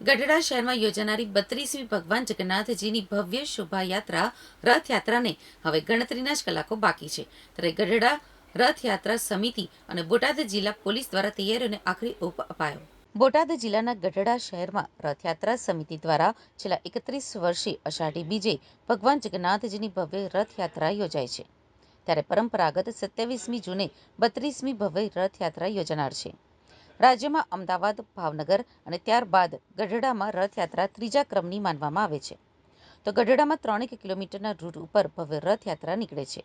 ગઢડા શહેરમાં યોજાનારી બત્રીસમી ભગવાન જગન્નાથજીની ભવ્ય શોભાયાત્રા રથયાત્રાને હવે ગણતરીના જ કલાકો બાકી છે. ત્યારે ગઢડા રથયાત્રા સમિતિ અને બોટાદ જિલ્લા પોલીસ દ્વારા તૈયારીઓને આખરી ઓપ અપાયો. બોટાદ જિલ્લાના ગઢડા શહેરમાં રથયાત્રા સમિતિ દ્વારા છેલ્લા એકત્રીસ વર્ષે અષાઢી બીજે ભગવાન જગન્નાથજીની ભવ્ય રથયાત્રા યોજાય છે. ત્યારે પરંપરાગત સત્યાવીસમી જૂને બત્રીસમી ભવ્ય રથયાત્રા યોજાનાર છે. રાજ્યમાં અમદાવાદ, ભાવનગર અને ત્યારબાદ ગઢડામાં રથયાત્રા ત્રીજા ક્રમની માનવામાં આવે છે. તો ગઢડામાં ત્રણેક કિલોમીટરના રૂટ ઉપર ભવ્ય રથયાત્રા નીકળે છે.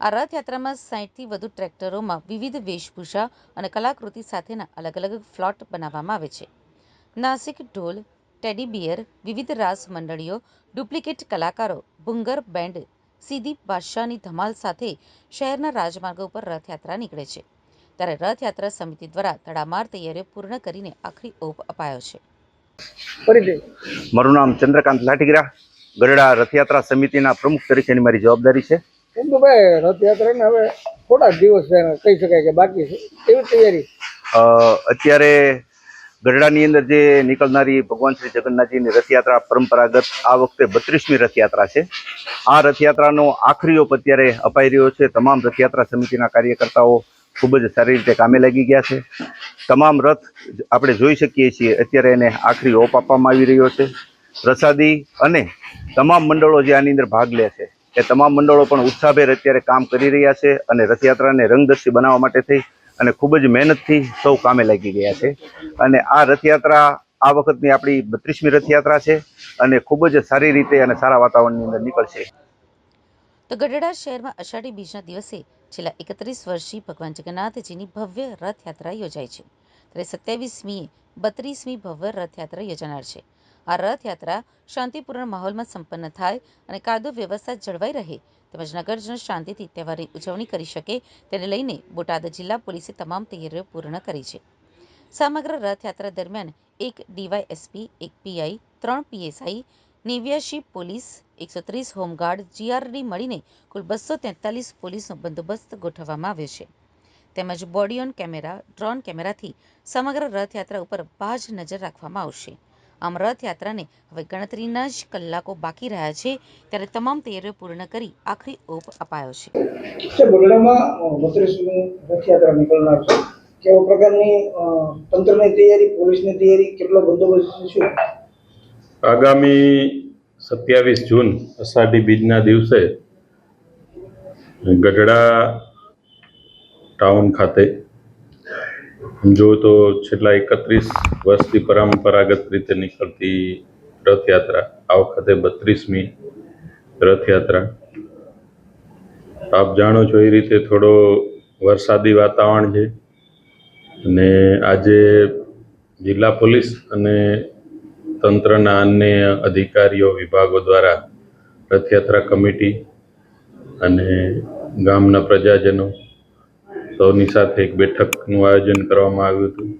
આ રથયાત્રામાં સાહીઠથી વધુ ટ્રેક્ટરોમાં વિવિધ વેશભૂષા અને કલાકૃતિ સાથેના અલગ અલગ ફ્લોટ બનાવવામાં આવે છે. નાસિક ઢોલ, ટેડી બિયર, વિવિધ રાસ મંડળીઓ, ડુપ્લિકેટ કલાકારો, ભૂંગર બેન્ડ સીધી બાદશાહની ધમાલ સાથે શહેરના રાજમાર્ગો ઉપર રથયાત્રા નીકળે છે. ત્યારે રથયાત્રા સમિતિ દ્વારા તડામાર તૈયારીઓ પૂર્ણ કરીને આખરી ઓપ અપાયો છે. મારું નામ ચંદ્રકાંત લાઠીગરા. ગરડા રથયાત્રા સમિતિના પ્રમુખ તરીકેની મારી જવાબદારી છે. એમ તો ભાઈ રથયાત્રાને હવે થોડાક દિવસ કહી શકાય કે બાકી છે. એવી તૈયારી? અત્યારે ગરડાની અંદર જે નીકળનારી ભગવાન શ્રી જગન્નાથજીની રથયાત્રા પરંપરાગત આ વખતે બત્રીસમી રથયાત્રા છે. આ રથયાત્રાનો આખરી ઓપ અત્યારે અપાઈ રહ્યો છે. તમામ રથયાત્રા સમિતિના કાર્યકર્તાઓ ખૂબ જ સારી રીતે કામે લાગી ગયા છે. તમામ રથ આપણે જોઈ શકીએ છીએ. અત્યારે એને આખરી ઓપ આપવામાં આવી રહ્યો છે. પ્રસાદી અને તમામ મંડળો જે આની અંદર ભાગ લે છે, એ તમામ મંડળો પણ ઉત્સાહભેર અત્યારે કામ કરી રહ્યા છે અને રથયાત્રાને રંગદર્શી બનાવવા માટે થઈ અને ખૂબ જ મહેનતથી સૌ કામે લાગી ગયા છે. અને આ રથયાત્રા આ વખતની આપણી બત્રીસમી રથયાત્રા છે અને ખૂબ જ સારી રીતે અને સારા વાતાવરણની અંદર નીકળશે. ગઢડા શહેરમાં અષાઢી બીજના દિવસે છેલ્લા એકત્રીસ વર્ષથી ભગવાન જગન્નાથજીની ભવ્ય રથયાત્રા યોજાય છે. ત્યારે સત્યાવીસમીએ બત્રીસમી ભવ્ય રથયાત્રા યોજાનાર છે. આ રથયાત્રા શાંતિપૂર્ણ માહોલમાં સંપન્ન થાય અને કાયદો વ્યવસ્થા જળવાઈ રહે તેમજ નગરજનો શાંતિથી તહેવારની ઉજવણી કરી શકે તેને લઈને બોટાદ જિલ્લા પોલીસે તમામ તૈયારીઓ પૂર્ણ કરી છે. સમગ્ર રથયાત્રા દરમિયાન એક ડીવાયએસપી, એક પીઆઈ, ત્રણ પીએસઆઈ નેવ્યાશી પોલીસ, એકસો ત્રીસ હોમગાર્ડ, જીઆરડી મળીને કુલ બસો તેતાલીસ પોલીસનો બંદોબસ્ત ગોઠવવામાં આવ્યો છે. તેમજ બોડી ઓન કેમેરા, ડ્રોન કેમેરાથી સમગ્ર રથયાત્રા ઉપર બાજ નજર રાખવામાં આવશે. આમ રથયાત્રાને હવે ગણતરીના જ કલાકો બાકી રહ્યા છે, ત્યારે તમામ તૈયારીઓ પૂર્ણ કરી આખરી ઓપ અપાયો છે. બગડામાં પ્રકારની તંત્રની તૈયારી, પોલીસની તૈયારી, કેટલો બંદોબસ્ત શું આગામી સત્યાવીસ જૂન અષાઢી બીજના દિવસે ગઢડા ટાઉન ખાતે. જો તો છેલ્લા એકત્રીસ વર્ષથી પરંપરાગત રીતે નીકળતી રથયાત્રા, આ વખતે બત્રીસમી રથયાત્રા. આપ જાણો છો એ રીતે થોડો વરસાદી વાતાવરણ છે અને આજે જિલ્લા પોલીસ અને તંત્રના અન્ય અધિકારીઓ વિભાગો દ્વારા રથયાત્રા કમિટી અને ગામના પ્રજાજનો સૌની સાથે એક બેઠકનું આયોજન કરવામાં આવ્યું હતું.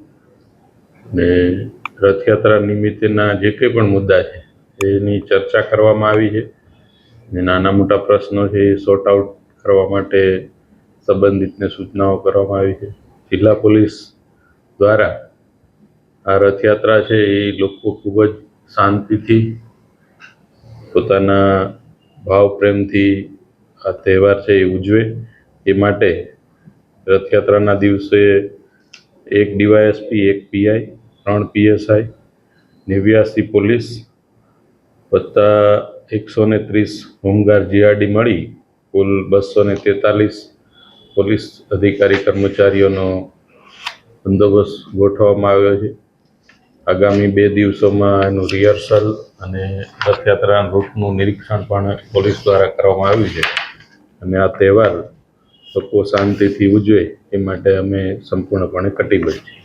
ને રથયાત્રા નિમિત્તેના જે કંઈ પણ મુદ્દા છે, એની ચર્ચા કરવામાં આવી છે. ને નાના મોટા પ્રશ્નો છે, એ સોર્ટ આઉટ કરવા માટે સંબંધિતને સૂચનાઓ કરવામાં આવી છે. જિલ્લા પોલીસ દ્વારા આ રથયાત્રા છે એ લોકો ખૂબ જ શાંતિથી પોતાના ભાવ પ્રેમથી આ તહેવાર છે એ ઉજવે. એ માટે રથયાત્રાના દિવસે એક ડીવાયએસપી, એક પીઆઈ, ત્રણ પીએસઆઈ, નેવ્યાસી પોલીસ વત્તા એકસો ને ત્રીસ હોમગાર્ડ જીઆરડી મળી. કુલ બસો ને તેતાલીસ પોલીસ અધિકારી કર્મચારીઓનો બંદોબસ્ત ગોઠવવામાં આવ્યો છે. આગામી બે દિવસોમાં એનું રિહર્સલ અને રથયાત્રાના રૂટનું નિરીક્ષણ પણ પોલીસ દ્વારા કરવામાં આવ્યું છે. અને આ તહેવાર લોકો શાંતિથી ઉજવે એ માટે અમે સંપૂર્ણપણે કટિબદ્ધ છીએ.